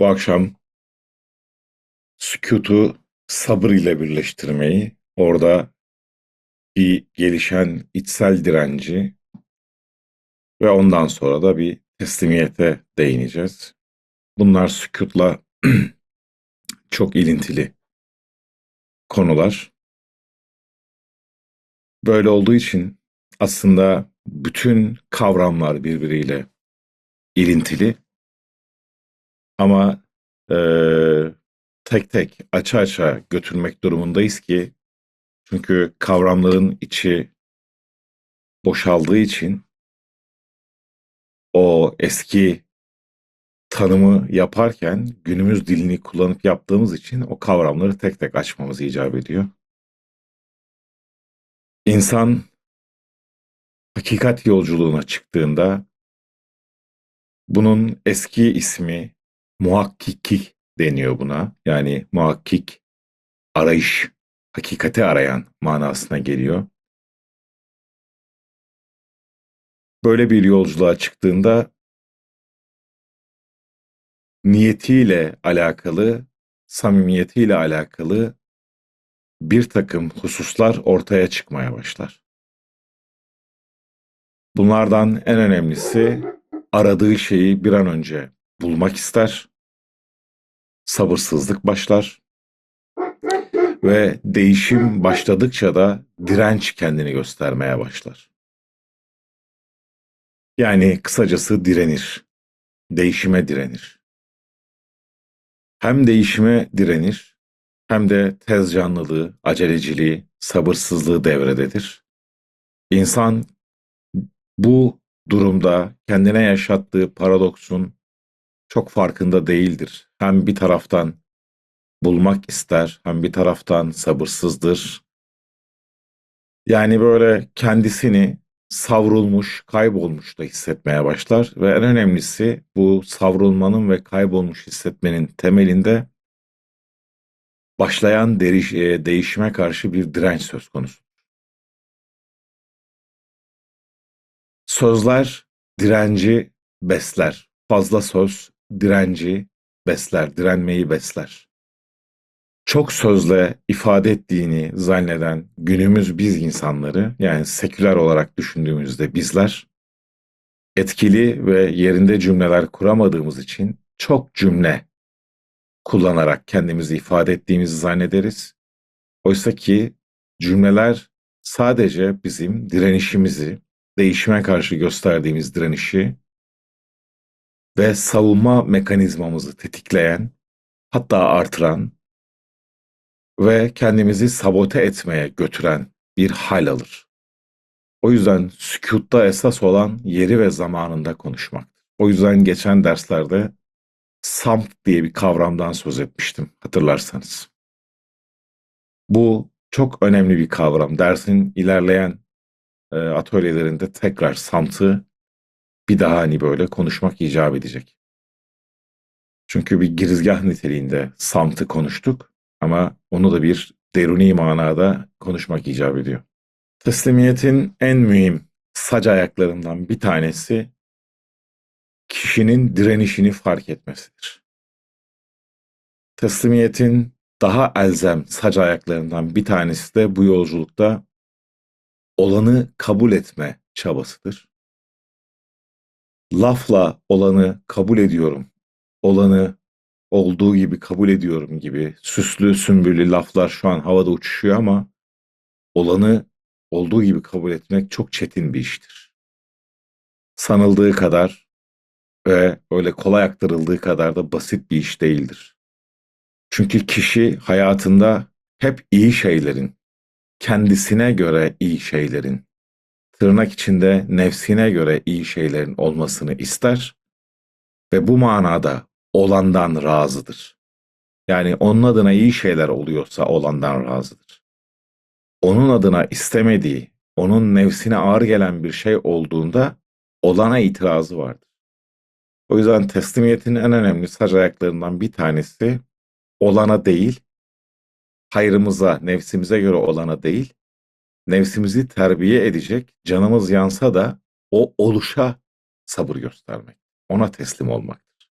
Bu akşam sükutu sabır ile birleştirmeyi, orada bir gelişen içsel direnci ve ondan sonra da bir teslimiyete değineceğiz. Bunlar sükutla çok ilintili konular. Böyle olduğu için aslında bütün kavramlar birbiriyle ilintili ama eee, tek tek aça aça götürmek durumundayız ki çünkü kavramların içi boşaldığı için o eski tanımı yaparken günümüz dilini kullanıp yaptığımız için o kavramları tek tek açmamız icap ediyor. İnsan hakikat yolculuğuna çıktığında bunun eski ismi muhakkiki deniyor buna. Yani muhakkik arayış, hakikati arayan manasına geliyor. Böyle bir yolculuğa çıktığında niyetiyle alakalı, samimiyetiyle alakalı bir takım hususlar ortaya çıkmaya başlar. Bunlardan en önemlisi aradığı şeyi bir an önce bulmak ister, sabırsızlık başlar ve değişim başladıkça da direnç kendini göstermeye başlar. Yani kısacası direnir, değişime direnir. Hem değişime direnir hem de tez canlılığı, aceleciliği, sabırsızlığı devrededir. İnsan bu durumda kendine yaşattığı paradoksun çok farkında değildir. Hem bir taraftan bulmak ister, hem bir taraftan sabırsızdır. Yani böyle kendisini savrulmuş, kaybolmuş da hissetmeye başlar ve en önemlisi bu savrulmanın ve kaybolmuş hissetmenin temelinde başlayan deriş, e, değişime karşı bir direnç söz konusu. Sözler direnci besler. Fazla söz direnci besler, direnmeyi besler. Çok sözle ifade ettiğini zanneden günümüz biz insanları yani seküler olarak düşündüğümüzde bizler etkili ve yerinde cümleler kuramadığımız için çok cümle kullanarak kendimizi ifade ettiğimizi zannederiz. Oysa ki cümleler sadece bizim direnişimizi, değişime karşı gösterdiğimiz direnişi ve savunma mekanizmamızı tetikleyen, hatta artıran ve kendimizi sabote etmeye götüren bir hal alır. O yüzden sükutta esas olan yeri ve zamanında konuşmaktır. O yüzden geçen derslerde samt diye bir kavramdan söz etmiştim hatırlarsanız. Bu çok önemli bir kavram. Dersin ilerleyen e, atölyelerinde tekrar samtı bir daha hani böyle konuşmak icap edecek. Çünkü bir girizgah niteliğinde samtı konuştuk ama onu da bir deruni manada konuşmak icap ediyor. Teslimiyetin en mühim sac ayaklarından bir tanesi kişinin direnişini fark etmesidir. Teslimiyetin daha elzem sac ayaklarından bir tanesi de bu yolculukta olanı kabul etme çabasıdır. Lafla olanı kabul ediyorum, olanı olduğu gibi kabul ediyorum gibi süslü sümbüllü laflar şu an havada uçuşuyor ama olanı olduğu gibi kabul etmek çok çetin bir iştir. Sanıldığı kadar ve öyle kolay aktarıldığı kadar da basit bir iş değildir. Çünkü kişi hayatında hep iyi şeylerin, kendisine göre iyi şeylerin, tırnak içinde nefsine göre iyi şeylerin olmasını ister ve bu manada olandan razıdır. Yani onun adına iyi şeyler oluyorsa olandan razıdır. Onun adına istemediği, onun nefsine ağır gelen bir şey olduğunda olana itirazı vardır. O yüzden teslimiyetin en önemli sac ayaklarından bir tanesi olana değil, hayrımıza, nefsimize göre olana değil, nefsimizi terbiye edecek, canımız yansa da o oluşa sabır göstermek, ona teslim olmaktır.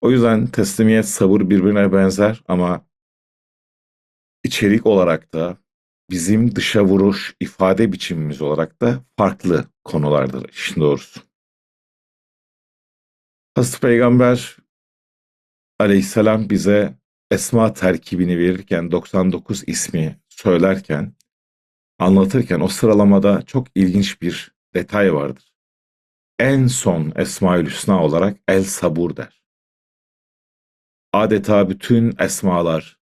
O yüzden teslimiyet, sabır birbirine benzer ama içerik olarak da bizim dışa vuruş ifade biçimimiz olarak da farklı konulardır işin doğrusu. Hazreti Peygamber aleyhisselam bize esma terkibini verirken 99 ismi söylerken anlatırken o sıralamada çok ilginç bir detay vardır. En son Esmaül Hüsna olarak El Sabur der. Adeta bütün esmalar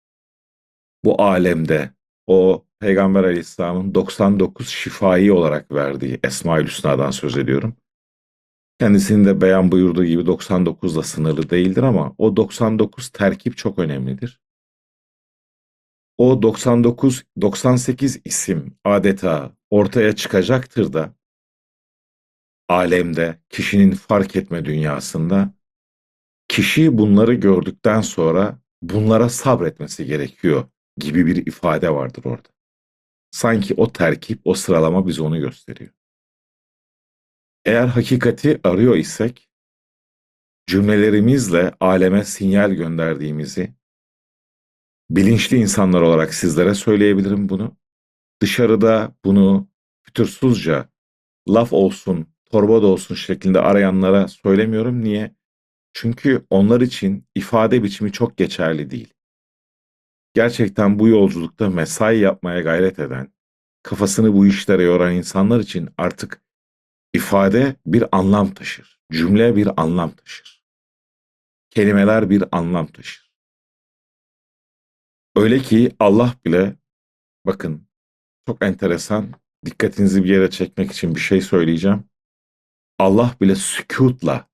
bu alemde o Peygamber Aleyhisselam'ın 99 şifai olarak verdiği Esmaül Hüsna'dan söz ediyorum. Kendisinin de beyan buyurduğu gibi 99 da sınırlı değildir ama o 99 terkip çok önemlidir. O 99 98 isim adeta ortaya çıkacaktır da alemde kişinin fark etme dünyasında kişi bunları gördükten sonra bunlara sabretmesi gerekiyor gibi bir ifade vardır orada. Sanki o terkip, o sıralama bize onu gösteriyor. Eğer hakikati arıyor isek, cümlelerimizle aleme sinyal gönderdiğimizi, bilinçli insanlar olarak sizlere söyleyebilirim bunu. Dışarıda bunu fütursuzca, laf olsun, torba da olsun şeklinde arayanlara söylemiyorum. Niye? Çünkü onlar için ifade biçimi çok geçerli değil. Gerçekten bu yolculukta mesai yapmaya gayret eden, kafasını bu işlere yoran insanlar için artık ifade bir anlam taşır. Cümle bir anlam taşır. Kelimeler bir anlam taşır. Öyle ki Allah bile bakın çok enteresan dikkatinizi bir yere çekmek için bir şey söyleyeceğim. Allah bile sükutla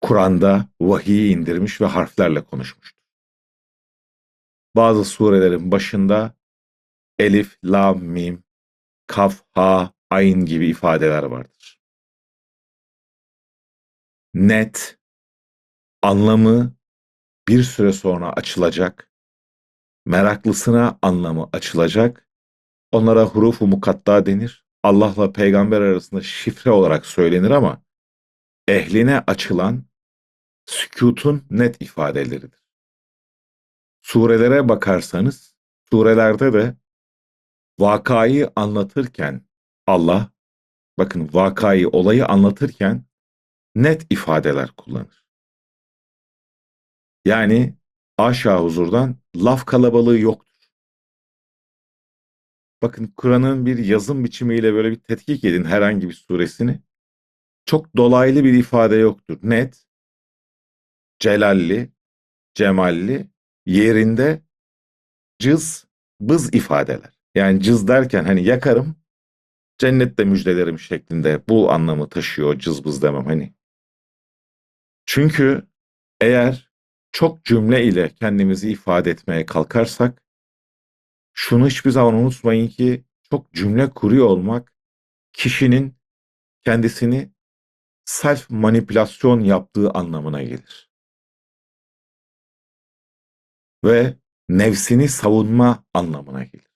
Kur'an'da vahiyi indirmiş ve harflerle konuşmuştur. Bazı surelerin başında elif, lam, mim, kaf, ha, ayn gibi ifadeler vardır. Net, anlamı bir süre sonra açılacak, meraklısına anlamı açılacak, onlara hurufu mukatta denir. Allah'la peygamber arasında şifre olarak söylenir ama ehline açılan sükutun net ifadeleridir. Surelere bakarsanız, surelerde de vakayı anlatırken Allah, bakın vakayı, olayı anlatırken net ifadeler kullanır. Yani aşağı huzurdan laf kalabalığı yoktur. Bakın Kur'an'ın bir yazım biçimiyle böyle bir tetkik edin herhangi bir suresini. Çok dolaylı bir ifade yoktur. Net, celalli, cemalli, yerinde cız, bız ifadeler. Yani cız derken hani yakarım, cennette müjdelerim şeklinde bu anlamı taşıyor cızbız demem hani. Çünkü eğer çok cümle ile kendimizi ifade etmeye kalkarsak şunu hiçbir zaman unutmayın ki çok cümle kuruyor olmak kişinin kendisini self manipülasyon yaptığı anlamına gelir. Ve nefsini savunma anlamına gelir.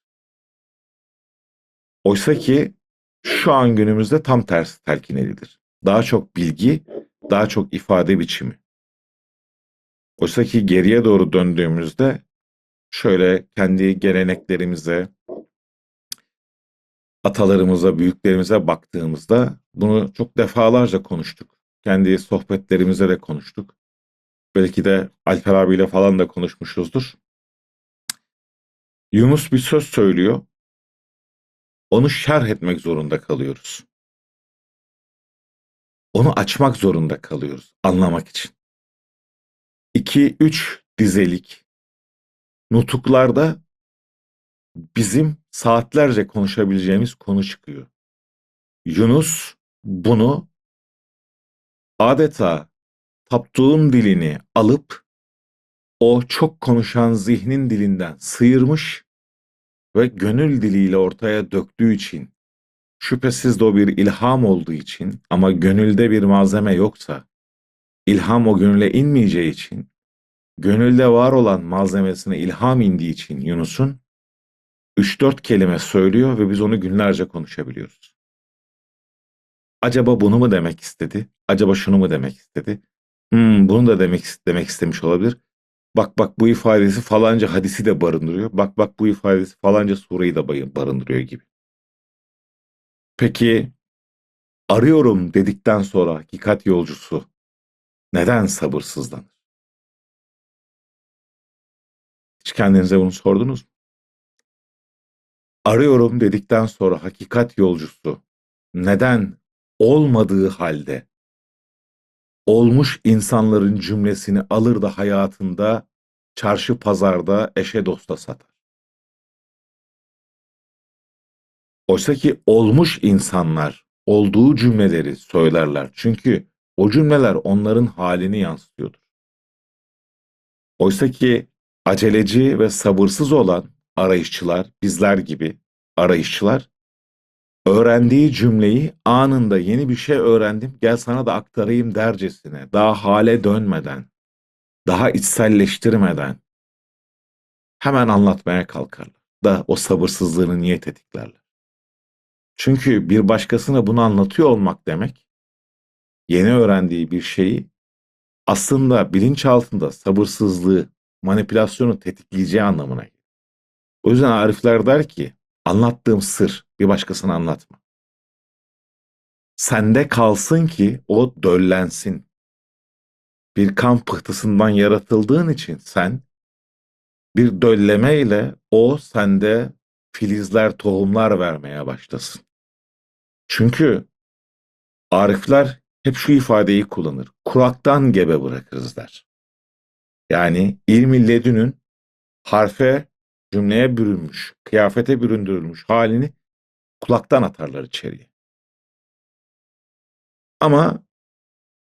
Oysa ki şu an günümüzde tam tersi telkin edilir. Daha çok bilgi, daha çok ifade biçimi. Oysa ki geriye doğru döndüğümüzde şöyle kendi geleneklerimize, atalarımıza, büyüklerimize baktığımızda bunu çok defalarca konuştuk. Kendi sohbetlerimize de konuştuk. Belki de Alper abiyle falan da konuşmuşuzdur. Yunus bir söz söylüyor. Onu şerh etmek zorunda kalıyoruz. Onu açmak zorunda kalıyoruz anlamak için. 2-3 dizelik nutuklarda bizim saatlerce konuşabileceğimiz konu çıkıyor. Yunus bunu adeta taptuğun dilini alıp o çok konuşan zihnin dilinden sıyırmış ve gönül diliyle ortaya döktüğü için şüphesiz de o bir ilham olduğu için ama gönülde bir malzeme yoksa ilham o gönüle inmeyeceği için gönülde var olan malzemesine ilham indiği için Yunus'un 3-4 kelime söylüyor ve biz onu günlerce konuşabiliyoruz. Acaba bunu mu demek istedi? Acaba şunu mu demek istedi? Hımm, bunu da demek demek istemiş olabilir. Bak bak bu ifadesi falanca hadisi de barındırıyor. Bak bak bu ifadesi falanca sureyi de barındırıyor gibi. Peki, arıyorum dedikten sonra hakikat yolcusu neden sabırsızlanır? Hiç kendinize bunu sordunuz mu? Arıyorum dedikten sonra hakikat yolcusu neden olmadığı halde olmuş insanların cümlesini alır da hayatında çarşı pazarda eşe dosta satar? Oysaki olmuş insanlar olduğu cümleleri söylerler. Çünkü o cümleler onların halini yansıtıyordur. Oysaki aceleci ve sabırsız olan arayışçılar, bizler gibi arayışçılar öğrendiği cümleyi anında yeni bir şey öğrendim gel sana da aktarayım dercesine daha hale dönmeden, daha içselleştirmeden hemen anlatmaya kalkarlar da o sabırsızlığını niye tetiklerler. Çünkü bir başkasına bunu anlatıyor olmak demek yeni öğrendiği bir şeyi aslında bilinçaltında sabırsızlığı, manipülasyonu tetikleyeceği anlamına gelir. O yüzden Arifler der ki anlattığım sır bir başkasına anlatma. Sende kalsın ki o döllensin. Bir kan pıhtısından yaratıldığın için sen bir döllemeyle o sende filizler, tohumlar vermeye başlasın. Çünkü Arifler hep şu ifadeyi kullanır. Kuraktan gebe bırakırız der. Yani ilmi ledünün harfe, cümleye bürünmüş, kıyafete büründürülmüş halini kulaktan atarlar içeriye. Ama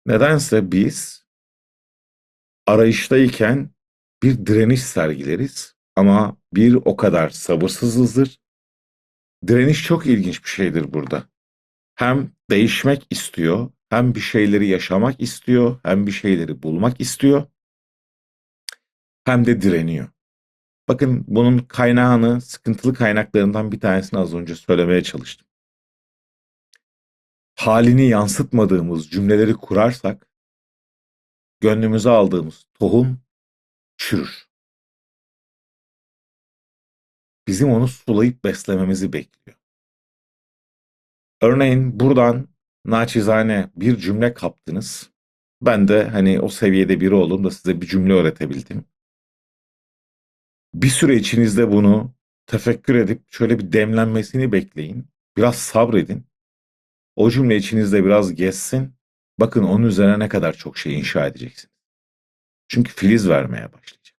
nedense biz arayıştayken bir direniş sergileriz ama bir o kadar sabırsızızdır. Direniş çok ilginç bir şeydir burada. Hem değişmek istiyor, hem bir şeyleri yaşamak istiyor, hem bir şeyleri bulmak istiyor, hem de direniyor. Bakın bunun kaynağını, sıkıntılı kaynaklarından bir tanesini az önce söylemeye çalıştım. Halini yansıtmadığımız cümleleri kurarsak, gönlümüze aldığımız tohum çürür. Bizim onu sulayıp beslememizi bekliyor. Örneğin buradan naçizane bir cümle kaptınız. Ben de hani o seviyede biri oldum da size bir cümle öğretebildim. Bir süre içinizde bunu tefekkür edip şöyle bir demlenmesini bekleyin. Biraz sabredin. O cümle içinizde biraz geçsin. Bakın onun üzerine ne kadar çok şey inşa edeceksiniz. Çünkü filiz vermeye başlayacak.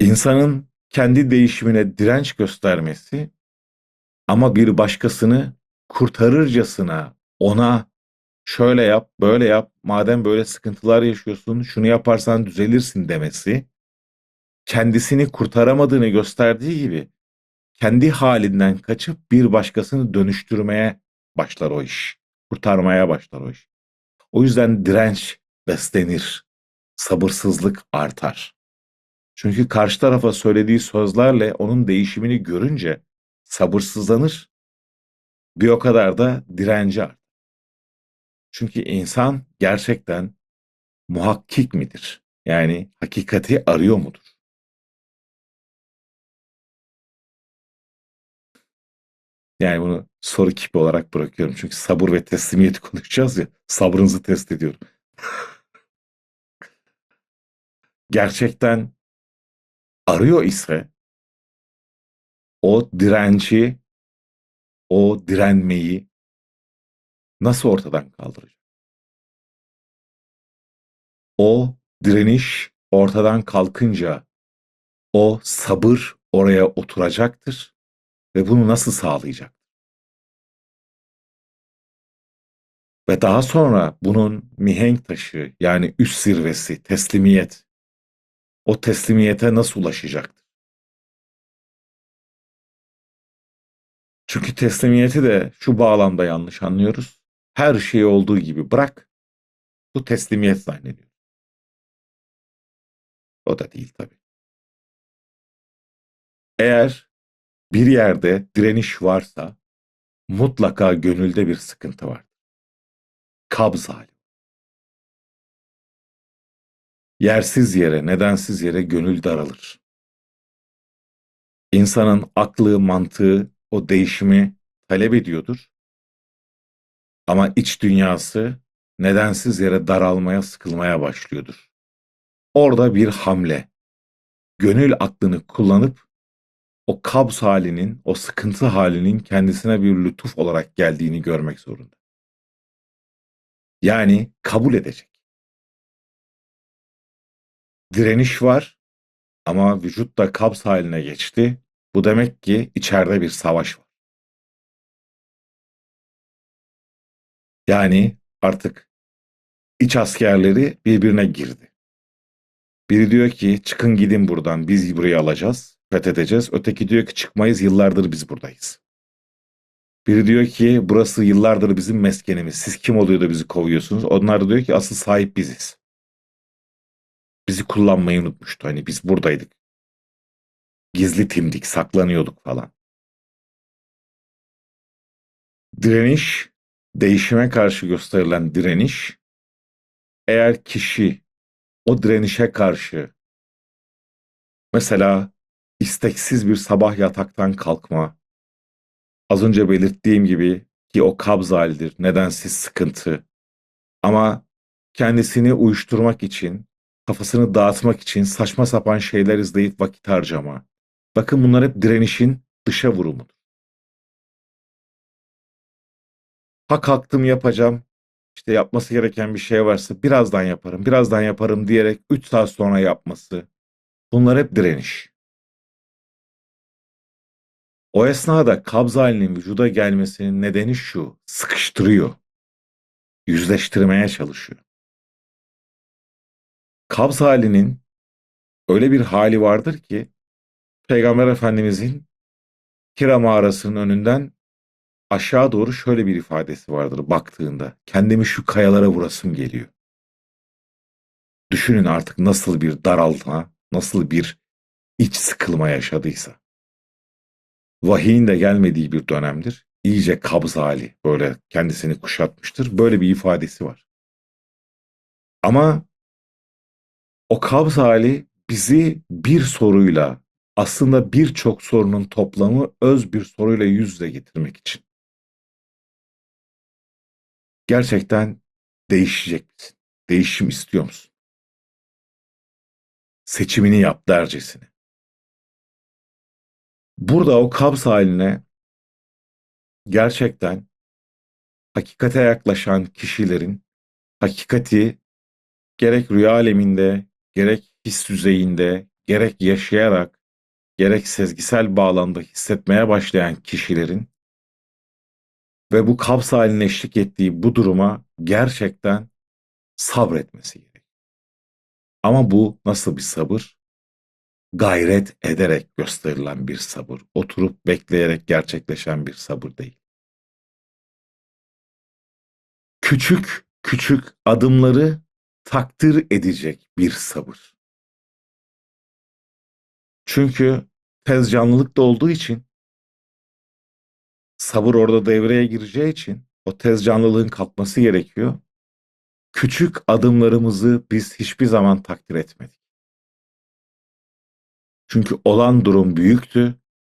İnsanın kendi değişimine direnç göstermesi ama bir başkasını kurtarırcasına ona şöyle yap, böyle yap, madem böyle sıkıntılar yaşıyorsun, şunu yaparsan düzelirsin demesi, kendisini kurtaramadığını gösterdiği gibi kendi halinden kaçıp bir başkasını dönüştürmeye başlar o iş. Kurtarmaya başlar o iş. O yüzden direnç beslenir. Sabırsızlık artar. Çünkü karşı tarafa söylediği sözlerle onun değişimini görünce sabırsızlanır. Bir o kadar da direnci artar. Çünkü insan gerçekten muhakkik midir? Yani hakikati arıyor mudur? Yani bunu soru kipi olarak bırakıyorum. Çünkü sabır ve teslimiyeti konuşacağız ya. Sabrınızı test ediyorum. Gerçekten arıyor ise o direnci, o direnmeyi nasıl ortadan kaldıracak? O direniş ortadan kalkınca o sabır oraya oturacaktır ve bunu nasıl sağlayacak? Ve daha sonra bunun mihenk taşı yani üst zirvesi teslimiyet o teslimiyete nasıl ulaşacaktır? Çünkü teslimiyeti de şu bağlamda yanlış anlıyoruz. Her şeyi olduğu gibi bırak. Bu teslimiyet zannediyor. O da değil tabii. Eğer bir yerde direniş varsa mutlaka gönülde bir sıkıntı var. kabz hali. Yersiz yere, nedensiz yere gönül daralır. İnsanın aklı, mantığı o değişimi talep ediyordur. Ama iç dünyası nedensiz yere daralmaya, sıkılmaya başlıyordur. Orada bir hamle. Gönül aklını kullanıp o kabz halinin, o sıkıntı halinin kendisine bir lütuf olarak geldiğini görmek zorunda. Yani kabul edecek. Direniş var ama vücut da kabz haline geçti. Bu demek ki içeride bir savaş var. Yani artık iç askerleri birbirine girdi. Biri diyor ki çıkın gidin buradan biz burayı alacağız, fethedeceğiz. Öteki diyor ki çıkmayız yıllardır biz buradayız. Biri diyor ki burası yıllardır bizim meskenimiz. Siz kim oluyor da bizi kovuyorsunuz? Onlar da diyor ki asıl sahip biziz. Bizi kullanmayı unutmuştu. Hani biz buradaydık. Gizli timdik, saklanıyorduk falan. Direniş, değişime karşı gösterilen direniş, eğer kişi o direnişe karşı mesela isteksiz bir sabah yataktan kalkma, az önce belirttiğim gibi ki o kabz halidir, nedensiz sıkıntı ama kendisini uyuşturmak için, kafasını dağıtmak için saçma sapan şeyler izleyip vakit harcama. Bakın bunlar hep direnişin dışa vurumudur. Ha kalktım yapacağım, işte yapması gereken bir şey varsa birazdan yaparım, birazdan yaparım diyerek 3 saat sonra yapması. Bunlar hep direniş. O esnada kabz halinin vücuda gelmesinin nedeni şu, sıkıştırıyor. Yüzleştirmeye çalışıyor. Kabz halinin öyle bir hali vardır ki Peygamber Efendimizin Hira mağarasının önünden aşağı doğru şöyle bir ifadesi vardır baktığında. Kendimi şu kayalara vurasım geliyor. Düşünün artık nasıl bir daralma, nasıl bir iç sıkılma yaşadıysa. Vahiyin de gelmediği bir dönemdir. İyice kabz hali böyle kendisini kuşatmıştır. Böyle bir ifadesi var. Ama o kabz hali bizi bir soruyla aslında birçok sorunun toplamı öz bir soruyla yüz yüze getirmek için. Gerçekten değişecek misin? Değişim istiyor musun? Seçimini yap dercesine. Burada o kabz haline gerçekten hakikate yaklaşan kişilerin hakikati gerek rüya aleminde, gerek his düzeyinde, gerek yaşayarak, gerek sezgisel bağlamda hissetmeye başlayan kişilerin ve bu kabz haline eşlik ettiği bu duruma gerçekten sabretmesi gerek. Ama bu nasıl bir sabır? Gayret ederek gösterilen bir sabır. Oturup bekleyerek gerçekleşen bir sabır değil. Küçük küçük adımları takdir edecek bir sabır. Çünkü tez canlılık da olduğu için sabır orada devreye gireceği için o tez canlılığın kalkması gerekiyor. Küçük adımlarımızı biz hiçbir zaman takdir etmedik. Çünkü olan durum büyüktü.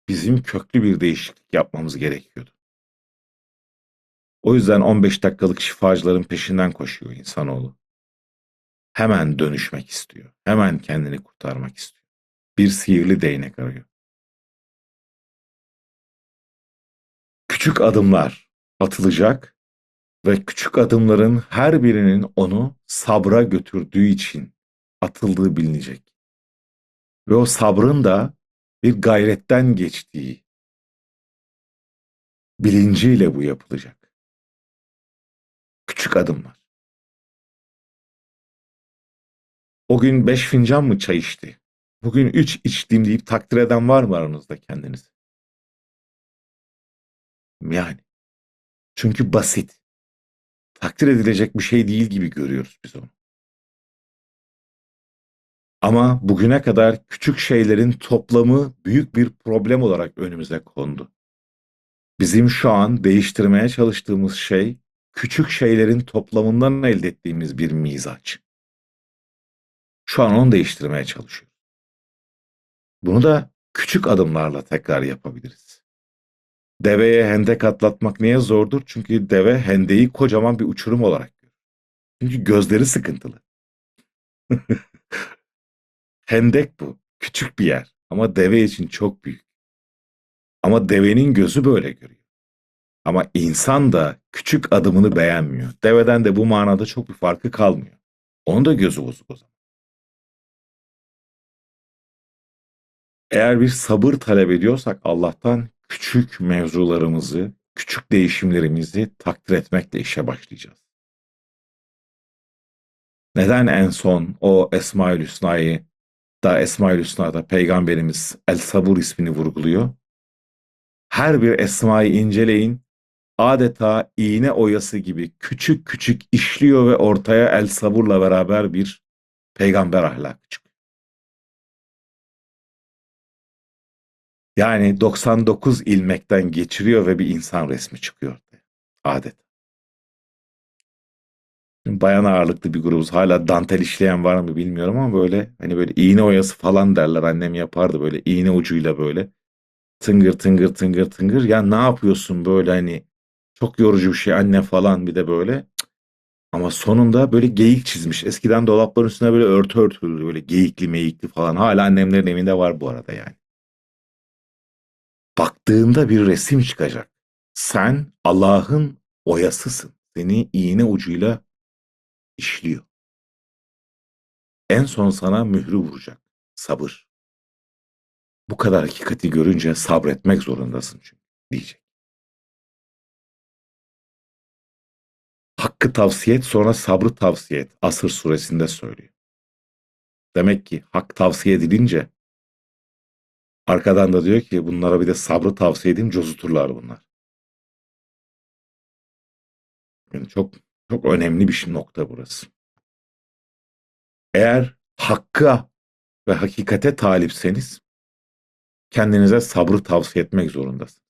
Bizim köklü bir değişiklik yapmamız gerekiyordu. O yüzden 15 dakikalık şifacıların peşinden koşuyor insanoğlu. Hemen dönüşmek istiyor. Hemen kendini kurtarmak istiyor. Bir sihirli değnek arıyor. Küçük adımlar atılacak ve küçük adımların her birinin onu sabra götürdüğü için atıldığı bilinecek. Ve o sabrın da bir gayretten geçtiği bilinciyle bu yapılacak. Küçük adımlar. O gün beş fincan mı çay içti? Bugün üç içtiğim deyip takdir eden var mı aranızda kendinizi? Yani. Çünkü basit. Takdir edilecek bir şey değil gibi görüyoruz biz onu. Ama bugüne kadar küçük şeylerin toplamı büyük bir problem olarak önümüze kondu. Bizim şu an değiştirmeye çalıştığımız şey küçük şeylerin toplamından elde ettiğimiz bir mizaç. Şu an onu değiştirmeye çalışıyoruz. Bunu da küçük adımlarla tekrar yapabiliriz. Deveye hendek atlatmak niye zordur? Çünkü deve hendeyi kocaman bir uçurum olarak görür. Çünkü gözleri sıkıntılı. Hendek bu. Küçük bir yer. Ama deve için çok büyük. Ama devenin gözü böyle görüyor. Ama insan da küçük adımını beğenmiyor. Deveden de bu manada çok bir farkı kalmıyor. Onun da gözü bozuk o zaman. Eğer bir sabır talep ediyorsak Allah'tan küçük mevzularımızı, küçük değişimlerimizi takdir etmekle işe başlayacağız. Neden en son o Esmaül Hüsna'yı da Esmaül Hüsna'da Peygamberimiz El Sabur ismini vurguluyor? Her bir esmayı inceleyin, adeta iğne oyası gibi küçük küçük işliyor ve ortaya El Sabur'la beraber bir peygamber ahlakı çıkıyor. Yani 99 ilmekten geçiriyor ve bir insan resmi çıkıyor. Adet. Şimdi bayan ağırlıklı bir grubuz. Hala dantel işleyen var mı bilmiyorum ama böyle hani böyle iğne oyası falan derler. Annem yapardı böyle iğne ucuyla böyle tıngır tıngır tıngır tıngır. Ya ne yapıyorsun böyle hani çok yorucu bir şey anne falan bir de böyle. Ama sonunda böyle geyik çizmiş. Eskiden dolapların üstüne böyle örtü örtülü böyle geyikli meyikli falan. Hala annemlerin evinde var bu arada yani. Baktığında bir resim çıkacak. Sen Allah'ın oyasısın. Seni iğne ucuyla işliyor. En son sana mührü vuracak. Sabır. Bu kadar hakikati görünce sabretmek zorundasın çünkü diyecek. Hakkı tavsiye et sonra sabrı tavsiye et. Asır suresinde söylüyor. Demek ki hak tavsiye edilince arkadan da diyor ki bunlara bir de sabrı tavsiye edin cozuturlar bunlar. Yani çok çok önemli bir nokta burası. Eğer hakka ve hakikate talipseniz kendinize sabrı tavsiye etmek zorundasınız.